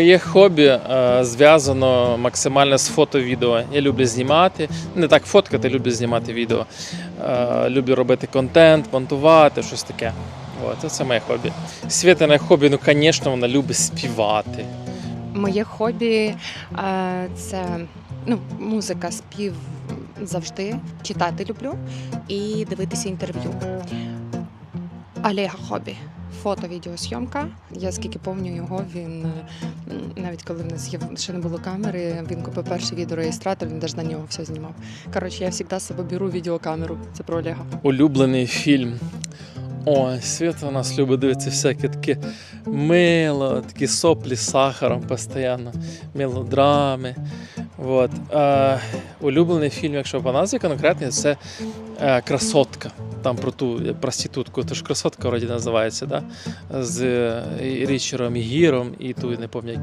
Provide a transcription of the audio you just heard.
Моє хобі е, зв'язано максимально з фото-відео. Я люблю знімати, не так фоткати, люблю знімати відео. Е, люблю робити контент, монтувати, щось таке. От, це моє хобі. Світине хобі, ну, звісно, вона любить співати. Моє хобі е, це ну, музика, спів завжди. Читати люблю і дивитися інтерв'ю. Олега хобі. Фото, відеосйомка. Я скільки пам'ятаю його, він е, навіть коли в нас ще не було камери, він купив перший відеореєстратор, він навіть на нього все знімав. Коротше, я завжди з собою беру відеокамеру. Це про Олега. Улюблений фільм. Ой, Свята у нас любить дивитися всякі такі мило, такі соплі з сахаром постійно, мелодрами. От. Е, улюблений фільм, якщо по назві конкретний, це е, Красотка. Там про ту е, проститутку, то ж красотка вроді називається, да? з е, Річером і Гіром, і ту не пам'ятаю.